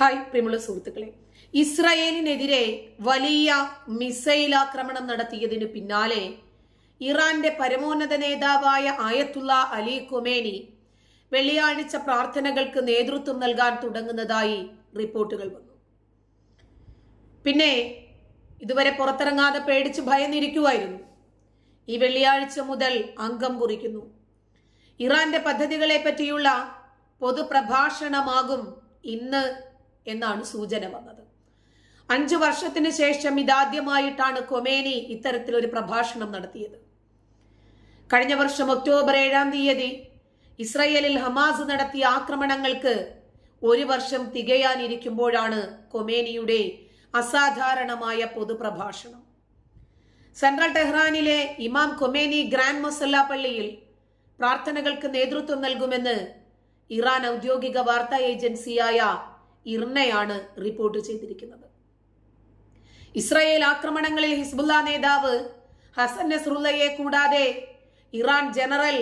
Hi പ്രിയമുള്ള സുഹൃത്തുക്കളെ. ഇസ്രയേലിനെതിരെ വലിയ മിസൈൽ ആക്രമണം നടത്തിയതിനു പിന്നാലെ ഇറാന്റെ പരമോന്നത നേതാവായ ആയത്തുള്ള അലി കൊമേനി വെള്ളിയാഴ്ച പ്രാർത്ഥനകൾക്ക് നേതൃത്വം നൽകാൻ തുടങ്ങുന്നതായി റിപ്പോർട്ടുകൾ വന്നു. പിന്നെ ഇതുവരെ പുറത്തിറങ്ങാതെ പേടിച്ച് ഭയന്നിരിക്കുമായിരുന്നു ഈ വെള്ളിയാഴ്ച മുതൽ അംഗം കുറിക്കുന്നു. ഇറാന്റെ പദ്ധതികളെ പറ്റിയുള്ള പൊതുപ്രഭാഷണമാകും ഇന്ന് എന്നാണ് സൂചന വന്നത്. അഞ്ചു വർഷത്തിന് ശേഷം ഇതാദ്യമായിട്ടാണ് കൊമേനി ഇത്തരത്തിലൊരു പ്രഭാഷണം നടത്തിയത്. കഴിഞ്ഞ വർഷം ഒക്ടോബർ ഏഴാം തീയതി ഇസ്രയേലിൽ ഹമാസ് നടത്തിയ ആക്രമണങ്ങൾക്ക് ഒരു വർഷം തികയാനിരിക്കുമ്പോഴാണ് കൊമേനിയുടെ അസാധാരണമായ പൊതുപ്രഭാഷണം. സെൻട്രൽ ടെഹ്റാനിലെ ഇമാം കൊമേനി ഗ്രാൻഡ് മൊസല്ല പള്ളിയിൽ പ്രാർത്ഥനകൾക്ക് നേതൃത്വം നൽകുമെന്ന് ഇറാൻ ഔദ്യോഗിക വാർത്താ ഏജൻസിയായ ഇർണയാണ് റിപ്പോർട്ട് ചെയ്തിരിക്കുന്നത്. ഇസ്രായേൽ ആക്രമണങ്ങളിൽ ഹിസ്ബുല്ല നേതാവ് ഹസൻ നസ്രുല്ലയെ കൂടാതെ ഇറാൻ ജനറൽ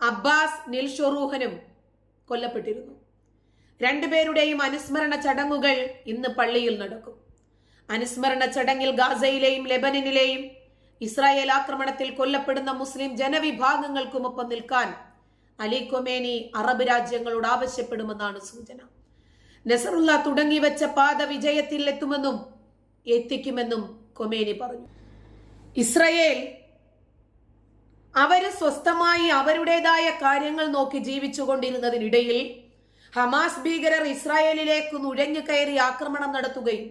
അബ്ബാസ് നിൽഷൊറൂഹനും കൊല്ലപ്പെട്ടിരുന്നു. രണ്ടുപേരുടെയും അനുസ്മരണ ചടങ്ങുകൾ ഇന്ന് പള്ളിയിൽ നടക്കും. അനുസ്മരണ ചടങ്ങിൽ ഗാസയിലെയും ലെബനനിലെയും ഇസ്രായേൽ ആക്രമണത്തിൽ കൊല്ലപ്പെടുന്ന മുസ്ലിം ജനവിഭാഗങ്ങൾക്കുമൊപ്പം നിൽക്കാൻ അലി കൊമേനി അറബ് രാജ്യങ്ങളോട് ആവശ്യപ്പെടുമെന്നാണ് സൂചന. നെസറുല്ല തുടങ്ങി വെച്ച പാത വിജയത്തിൽ എത്തുമെന്നും എത്തിക്കുമെന്നും കൊമേനി പറഞ്ഞു. ഇസ്രയേൽ അവർ സ്വസ്ഥമായി അവരുടേതായ കാര്യങ്ങൾ നോക്കി ജീവിച്ചുകൊണ്ടിരുന്നതിനിടയിൽ ഹമാസ് ഭീകരർ ഇസ്രായേലിലേക്ക് നുഴഞ്ഞു കയറി ആക്രമണം നടത്തുകയും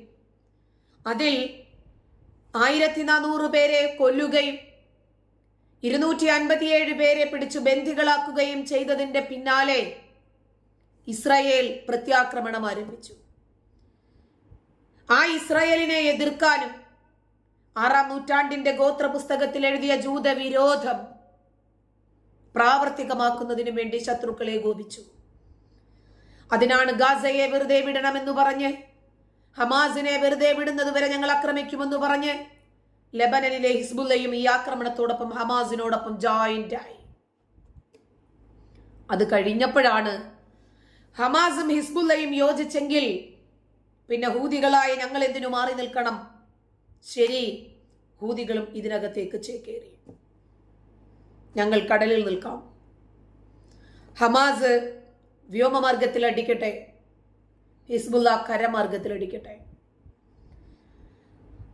അതിൽ ആയിരത്തി നാനൂറ് പേരെ കൊല്ലുകയും ഇരുന്നൂറ്റി അൻപത്തിയേഴ് പേരെ പിടിച്ചു ബന്ദികളാക്കുകയും ചെയ്തതിന്റെ പിന്നാലെ ഇസ്രായേൽ പ്രത്യാക്രമണം ആരംഭിച്ചു. ആ ഇസ്രായേലിനെ എതിർക്കാനും ആറാം നൂറ്റാണ്ടിന്റെ ഗോത്ര പുസ്തകത്തിൽ എഴുതിയ ജൂതവിരോധം പ്രാവർത്തികമാക്കുന്നതിനു വേണ്ടി ശത്രുക്കളെ ഗോപിച്ചു അതിനാണ് ഗാസയെ വെറുതെ വിടണമെന്ന് പറഞ്ഞ് ഹമാസിനെ വെറുതെ വിടുന്നത് വരെ ഞങ്ങൾ ആക്രമിക്കുമെന്ന് പറഞ്ഞ് ലെബനനിലെ ഹിസ്ബുല്ലയും ഈ ആക്രമണത്തോടൊപ്പം ഹമാസിനോടൊപ്പം ജോയിന്റ് ആയി. അത് കഴിഞ്ഞപ്പോഴാണ് ഹമാസും ഹിസ്ബുല്ലയും യോജിച്ചെങ്കിൽ പിന്നെ ഹൂതികളായി ഞങ്ങൾ എന്തിനു മാറി നിൽക്കണം? ശരി ഹൂതികളും ഇതിനകത്തേക്ക് ചേക്കേറി. ഞങ്ങൾ കടലിൽ നിൽക്കാം. ഹമാസ് വ്യോമമാർഗത്തിൽ അടിക്കട്ടെ. ഹിസ്ബുല്ല കരമാർഗത്തിൽ അടിക്കട്ടെ.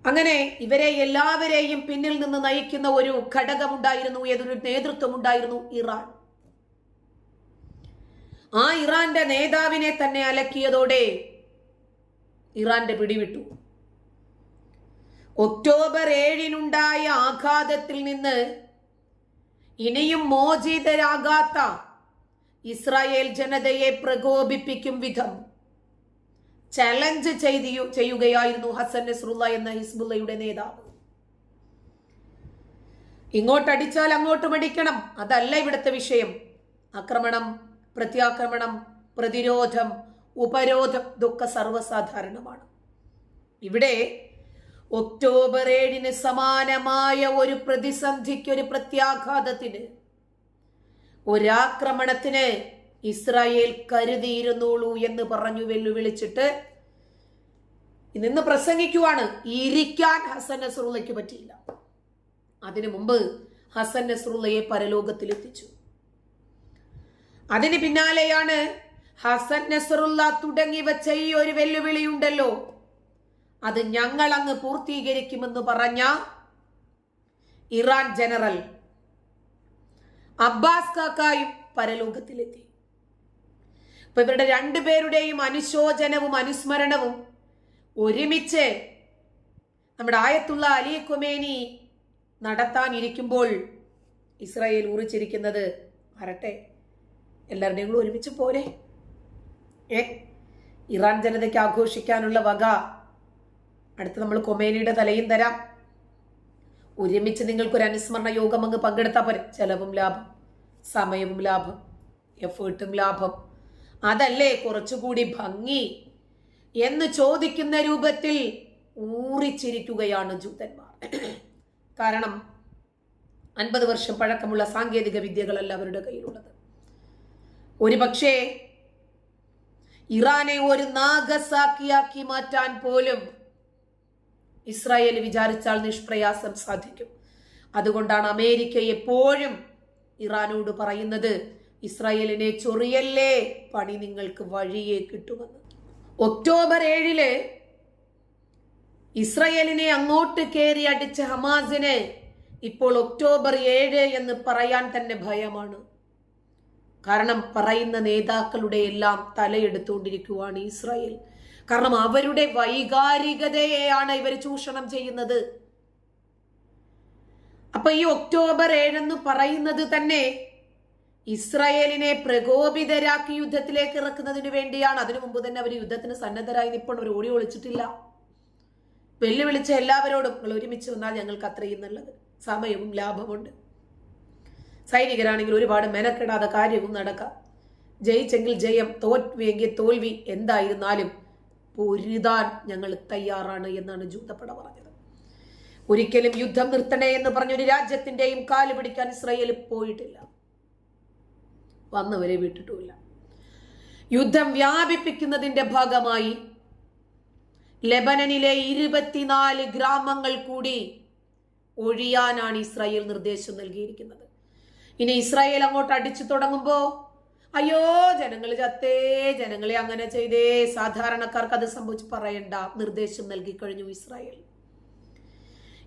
അങ്ങനെ ഇവരെ എല്ലാവരെയും പിന്നിൽ നിന്ന് നയിക്കുന്ന ഒരു ഘടകമുണ്ടായിരുന്നു ഏതൊരു നേതൃത്വം ഉണ്ടായിരുന്നു ഇറാൻ. ആ ഇറാന്റെ നേതാവിനെ തന്നെ അലക്കിയതോടെ ഇറാന്റെ പിടിവിട്ടു. ഒക്ടോബർ ഏഴിനുണ്ടായ ആഘാതത്തിൽ നിന്ന് ഇനിയും മോചിതരാകാത്ത ഇസ്രായേൽ ജനതയെ പ്രകോപിപ്പിക്കും വിധം ചലഞ്ച് ചെയ്തു ചെയ്യുകയായിരുന്നു ഹസൻ നസ്രുല്ല എന്ന ഹിസ്ബുല്ലയുടെ നേതാവ്. ഇങ്ങോട്ടടിച്ചാൽ അങ്ങോട്ട് മടിക്കണം. അതല്ല ഇവിടുത്തെ വിഷയം. ആക്രമണം പ്രത്യാക്രമണം പ്രതിരോധം ഉപരോധം ഇതൊക്കെ സർവസാധാരണമാണ്. ഇവിടെ ഒക്ടോബർ ഏഴിന് സമാനമായ ഒരു പ്രതിസന്ധിക്ക് ഒരു പ്രത്യാഘാതത്തിന് ഒരാക്രമണത്തിന് ഇസ്രായേൽ കരുതിയിരുന്നുള്ളൂ എന്ന് പറഞ്ഞു വെല്ലുവിളിച്ചിട്ട് നിന്ന് പ്രസംഗിക്കുവാണ്. ഇരിക്കാൻ ഹസൻ നസറുള്ളയ്ക്ക് പറ്റിയില്ല. അതിനു മുമ്പ് ഹസൻ നസറുള്ളയെ പരലോകത്തിലെത്തിച്ചു. അതിന് പിന്നാലെയാണ് ഹസൻ നസറുള്ള തുടങ്ങി വെച്ച ഈ ഒരു വെല്ലുവിളിയുണ്ടല്ലോ. അത് ഞങ്ങൾ അങ്ങ് പൂർത്തീകരിക്കുമെന്ന് പറഞ്ഞ ഇറാൻ ജനറൽ അബ്ബാസ് കാക്കായും പരലോകത്തിലെത്തി. അപ്പൊ ഇവരുടെ രണ്ടുപേരുടെയും അനുശോചനവും അനുസ്മരണവും ഒരുമിച്ച് നമ്മുടെ ആയത്തുള്ള അലി കൊമേനി നടത്താനിരിക്കുമ്പോൾ ഇസ്രായേൽ ഊറിച്ചിരിക്കുന്നത് വരട്ടെ. എല്ലാവരുടെയും കൂടെ ഒരുമിച്ച് പോരെ. ഏ? ഇറാൻ ജനതയ്ക്ക് ആഘോഷിക്കാനുള്ള വക. അടുത്ത് നമ്മൾ കൊമേനിയുടെ തലയും തരാം. ഒരുമിച്ച് നിങ്ങൾക്കൊരു അനുസ്മരണ യോഗം അങ്ങ് പങ്കെടുത്താൽ പോരെ. ചെലവും ലാഭം സമയവും ലാഭം എഫേർട്ടും ലാഭം. അതല്ലേ കുറച്ചുകൂടി ഭംഗി? എന്ന് ചോദിക്കുന്ന രൂപത്തിൽ ഊറിച്ചിരിക്കുകയാണ് ജൂതന്മാർ. കാരണം അൻപത് വർഷം പഴക്കമുള്ള സാങ്കേതിക വിദ്യകളല്ല അവരുടെ കയ്യിലുള്ളത്. ഒരുപക്ഷേ ഇറാനെ ഒരു നാഗസാക്കിയാക്കി മാറ്റാൻ പോലും ഇസ്രായേൽ വിചാരിച്ചാൽ നിഷ്പ്രയാസം സാധിക്കും. അതുകൊണ്ടാണ് അമേരിക്ക എപ്പോഴും ഇറാനോട് പറയുന്നത് ഇസ്രായേലിനെ ചൊറിയല്ലേ പണി നിങ്ങൾക്ക് വഴിയെ കിട്ടുമെന്ന്. ഒക്ടോബർ ഏഴിൽ ഇസ്രയേലിനെ അങ്ങോട്ട് കയറി അടിച്ച ഹമാസിന് ഇപ്പോൾ ഒക്ടോബർ ഏഴ് എന്ന് പറയാൻ തന്നെ ഭയമാണ്. കാരണം പറയുന്ന നേതാക്കളുടെ എല്ലാം തലയെടുത്തുകൊണ്ടിരിക്കുവാണ് ഇസ്രായേൽ. കാരണം അവരുടെ വൈകാരികതയെയാണ് ഇവർ ചൂഷണം ചെയ്യുന്നത്. അപ്പൊ ഈ ഒക്ടോബർ ഏഴെന്ന് പറയുന്നത് തന്നെ ഇസ്രായേലിനെ പ്രകോപിതരാക്കി യുദ്ധത്തിലേക്ക് ഇറക്കുന്നതിന് വേണ്ടിയാണ്. അതിനു മുമ്പ് തന്നെ അവർ യുദ്ധത്തിന് സന്നദ്ധരായി ഇപ്പോൾ അവർ ഓടി ഒളിച്ചിട്ടില്ല. വെല്ലുവിളിച്ച എല്ലാവരോടും നിങ്ങൾ ഒരുമിച്ച് വന്നാൽ ഞങ്ങൾക്ക് അത്രയും നല്ലത്. സമയവും ലാഭമുണ്ട്. സൈനികരാണെങ്കിൽ ഒരുപാട് മെനക്കെടാതെ കാര്യവും നടക്കാം. ജയിച്ചെങ്കിൽ ജയം തോൽവിയെങ്കിൽ തോൽവി എന്തായിരുന്നാലും പൊരുതാൻ ഞങ്ങൾ തയ്യാറാണ് എന്നാണ് ജൂതപ്പട പറഞ്ഞത്. ഒരിക്കലും യുദ്ധം നിർത്തണേ എന്ന് പറഞ്ഞൊരു രാജ്യത്തിന്റെയും കാൽ പിടിക്കാൻ ഇസ്രയേൽ പോയിട്ടില്ല. വന്നവരെ വിട്ടിട്ടുമില്ല. യുദ്ധം വ്യാപിപ്പിക്കുന്നതിന്റെ ഭാഗമായി ലെബനനിലെ ഇരുപത്തിനാല് ഗ്രാമങ്ങൾ കൂടി ഒഴിയാനാണ് ഇസ്രായേൽ നിർദ്ദേശം നൽകിയിരിക്കുന്നത്. ഇനി ഇസ്രായേൽ അങ്ങോട്ട് അടിച്ചു തുടങ്ങുമ്പോ? അയ്യോ ജനങ്ങൾ ചത്തേ ജനങ്ങളെ അങ്ങനെ ചെയ്തേ. സാധാരണക്കാർക്ക് അത് സംഭവിച്ച് പറയണ്ട. നിർദ്ദേശം നൽകി കഴിഞ്ഞു ഇസ്രായേൽ.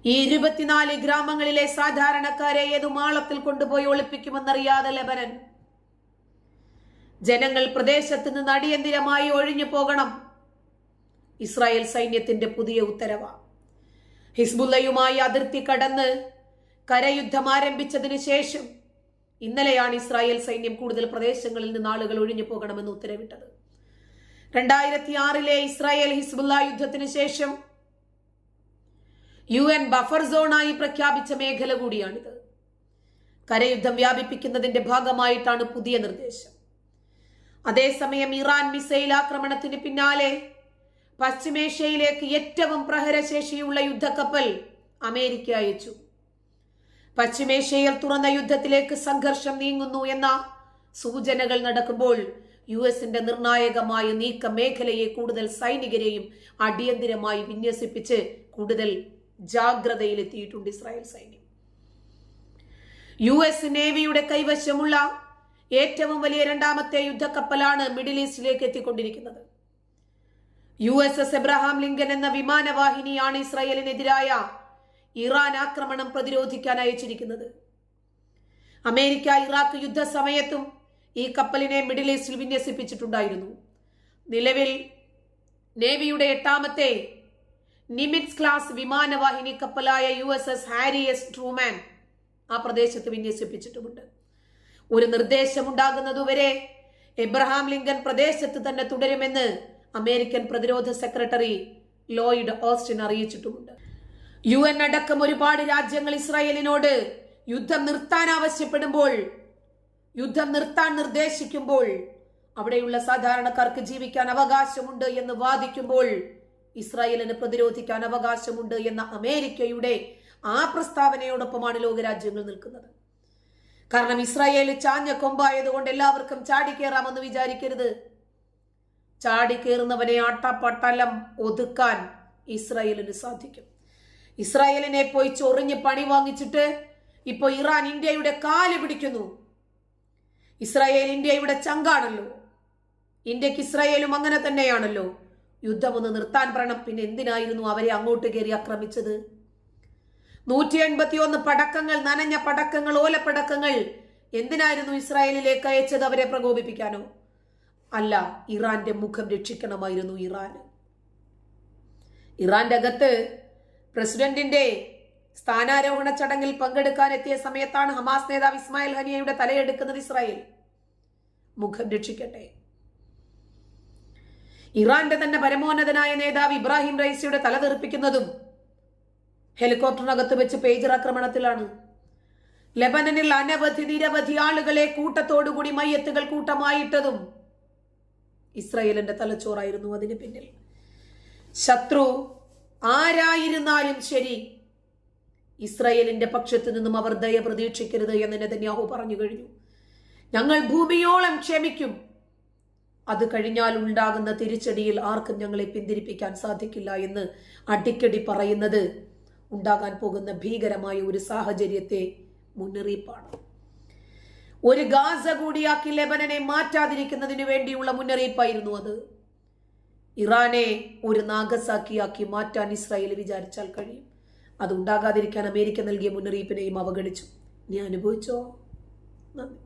ഈ ഇരുപത്തിനാല് ഗ്രാമങ്ങളിലെ സാധാരണക്കാരെ ഏതു മാളത്തിൽ കൊണ്ടുപോയി ഒളിപ്പിക്കുമെന്നറിയാതെ ലബനൻ. ജനങ്ങൾ പ്രദേശത്ത് നിന്ന് അടിയന്തിരമായി ഒഴിഞ്ഞു പോകണം. ഇസ്രായേൽ സൈന്യത്തിന്റെ പുതിയ ഉത്തരവ. ഹിസ്ബുല്ലയുമായി അതിർത്തി കടന്ന് കരയുദ്ധം ആരംഭിച്ചതിനു ശേഷം ഇന്നലെയാണ് ഇസ്രായേൽ സൈന്യം കൂടുതൽ പ്രദേശങ്ങളിൽ നിന്ന് ആളുകൾ ഒഴിഞ്ഞു പോകണമെന്ന് ഉത്തരവിട്ടത്. രണ്ടായിരത്തി ആറിലെ ഇസ്രായേൽ ഹിസ്ബുല്ല യുദ്ധത്തിന് ശേഷം യു എൻ ബഫർ സോണായി പ്രഖ്യാപിച്ച മേഖല കൂടിയാണിത്. കരയുദ്ധം വ്യാപിപ്പിക്കുന്നതിന്റെ ഭാഗമായിട്ടാണ് പുതിയ നിർദ്ദേശം. അതേസമയം ഇറാൻ മിസൈൽ ആക്രമണത്തിന് പിന്നാലെ പശ്ചിമേഷ്യയിലേക്ക് ഏറ്റവും പ്രഹരശേഷിയുള്ള യുദ്ധക്കപ്പൽ അമേരിക്ക അയച്ചു. പശ്ചിമേഷ്യയിൽ തുറന്ന യുദ്ധത്തിലേക്ക് സംഘർഷം നീങ്ങുന്നു എന്ന സൂചനകൾ നടക്കുമ്പോൾ യു എസിന്റെ നിർണായകമായ നീക്ക മേഖലയെ കൂടുതൽ സൈനികരെയും അടിയന്തിരമായി വിന്യസിപ്പിച്ച് കൂടുതൽ ജാഗ്രതയിലെത്തിയിട്ടുണ്ട് ഇസ്രായേൽ സൈന്യം. യു എസ് നേവിയുടെ കൈവശമുള്ള ഏറ്റവും വലിയ രണ്ടാമത്തെ യുദ്ധക്കപ്പലാണ് മിഡിൽ ഈസ്റ്റിലേക്ക് എത്തിക്കൊണ്ടിരിക്കുന്നത്. U S S Abraham Lincoln എന്ന വിമാനവാഹിനിയാണ് ഇസ്രായേലിനെതിരായ ഇറാൻ ആക്രമണം പ്രതിരോധിക്കാൻ അയച്ചിരിക്കുന്നത്. അമേരിക്ക ഇറാഖ് യുദ്ധ സമയത്തും ഈ കപ്പലിനെ മിഡിൽ ഈസ്റ്റിൽ വിന്യസിപ്പിച്ചിട്ടുണ്ടായിരുന്നു. നിലവിൽ നേവിയുടെ എട്ടാമത്തെ നിമിറ്റ്സ് ക്ലാസ് വിമാനവാഹിനി കപ്പലായ U S S Harry S Truman ആ പ്രദേശത്ത് വിന്യസിപ്പിച്ചിട്ടുമുണ്ട്. ഒരു നിർദ്ദേശമുണ്ടാകുന്നതുവരെ എബ്രഹാം ലിങ്കൻ പ്രദേശത്ത് തന്നെ തുടരുമെന്ന് അമേരിക്കൻ പ്രതിരോധ സെക്രട്ടറി ലോയിഡ് ഓസ്റ്റിൻ അറിയിച്ചിട്ടുമുണ്ട്. യു എൻ അടക്കം ഒരുപാട് രാജ്യങ്ങൾ ഇസ്രായേലിനോട് യുദ്ധം നിർത്താൻ ആവശ്യപ്പെടുമ്പോൾ യുദ്ധം നിർത്താൻ നിർദ്ദേശിക്കുമ്പോൾ അവിടെയുള്ള സാധാരണക്കാർക്ക് ജീവിക്കാൻ അവകാശമുണ്ട് എന്ന് വാദിക്കുമ്പോൾ ഇസ്രായേലിന് പ്രതിരോധിക്കാൻ അവകാശമുണ്ട് എന്ന അമേരിക്കയുടെ ആ പ്രസ്താവനയോടൊപ്പമാണ് ലോകരാജ്യങ്ങൾ നിൽക്കുന്നത്. കാരണം ഇസ്രായേൽ ചാഞ്ഞ കൊമ്പായതുകൊണ്ട് എല്ലാവർക്കും ചാടിക്കേറാമെന്ന് വിചാരിക്കരുത്. ചാടിക്കേറുന്നവനെ ആട്ടപ്പട്ടലം ഒതുക്കാൻ ഇസ്രായേലിന് സാധിക്കും. ഇസ്രായേലിനെ പോയി ചൊറിഞ്ഞ് പണി വാങ്ങിച്ചിട്ട് ഇപ്പോൾ ഇറാൻ ഇന്ത്യയുടെ കാൽ പിടിക്കുന്നു. ഇസ്രായേൽ ഇന്ത്യയുടെ ചങ്കാണല്ലോ. ഇന്ത്യയ്ക്ക് ഇസ്രായേലും അങ്ങനെ തന്നെയാണല്ലോ. യുദ്ധമൊന്ന് നിർത്താൻ പറയണം. പിന്നെ എന്തിനായിരുന്നു അവരെ അങ്ങോട്ട് കയറി ആക്രമിച്ചത്? നൂറ്റി എൺപത്തി ഒന്ന് പടക്കങ്ങൾ നനഞ്ഞ പടക്കങ്ങൾ ഓലപ്പടക്കങ്ങൾ എന്തിനായിരുന്നു ഇസ്രായേലിലേക്ക് അയച്ചത് അവരെ പ്രകോപിപ്പിക്കാനോ? അല്ല ഇറാന്റെ മുഖം രക്ഷിക്കണമായിരുന്നു ഇറാൻ ഇറാന്റെ അകത്ത് പ്രസിഡന്റിന്റെ സ്ഥാനാരോഹണ ചടങ്ങിൽ പങ്കെടുക്കാൻ എത്തിയ സമയത്താണ് ഹമാസ് നേതാവ് ഇസ്മായിൽ ഹനിയയുടെ തലയെടുക്കുന്നത് ഇസ്രായേൽ. മുഖം രക്ഷിക്കട്ടെ. ഇറാന്റെ തന്നെ പരമോന്നതനായ നേതാവ് ഇബ്രാഹിം റൈസിയുടെ തല തെറിപ്പിക്കുന്നതും ഹെലികോപ്റ്ററിനകത്ത് വെച്ച് പേജർ ആക്രമണത്തിലാണ്. ലബനനിൽ അനവധി നിരവധി ആളുകളെ കൂട്ടത്തോടുകൂടി മയ്യത്തുകൾ കൂട്ടമായിട്ടതും ഇസ്രായേലിന്റെ തലച്ചോറായിരുന്നു അതിന് പിന്നിൽ. ശത്രു ആരായിരുന്നാലും ശരി. ഇസ്രയേലിന്റെ പക്ഷത്തു നിന്നും അവർ ദയ പ്രതീക്ഷിക്കരുത് എന്ന് നെതന്യാഹു പറഞ്ഞു കഴിഞ്ഞു. ഞങ്ങൾ ഭൂമിയോളം ക്ഷമിക്കും. അത് കഴിഞ്ഞാൽ ഉണ്ടാകുന്ന തിരിച്ചടിയിൽ ആർക്കും ഞങ്ങളെ പിന്തിരിപ്പിക്കാൻ സാധിക്കില്ല എന്ന് അടിക്കടി പറയുന്നത് ഉണ്ടാകാൻ പോകുന്ന ഭീകരമായ ഒരു സാഹചര്യത്തെ മുന്നറിയിപ്പാണ്. ഒരു ഗാസ കൂടിയാക്കി ലെബനനെ മാറ്റാതിരിക്കുന്നതിന് വേണ്ടിയുള്ള മുന്നറിയിപ്പായിരുന്നു അത്. ഇറാനെ ഒരു നാഗസാക്കിയാക്കി മാറ്റാൻ ഇസ്രായേൽ വിചാരിച്ചാൽ കഴിയും. അതുണ്ടാകാതിരിക്കാൻ അമേരിക്ക നൽകിയ മുന്നറിയിപ്പിനെയും അവഗണിച്ചു. നീ അനുഭവിച്ചോ? നന്ദി.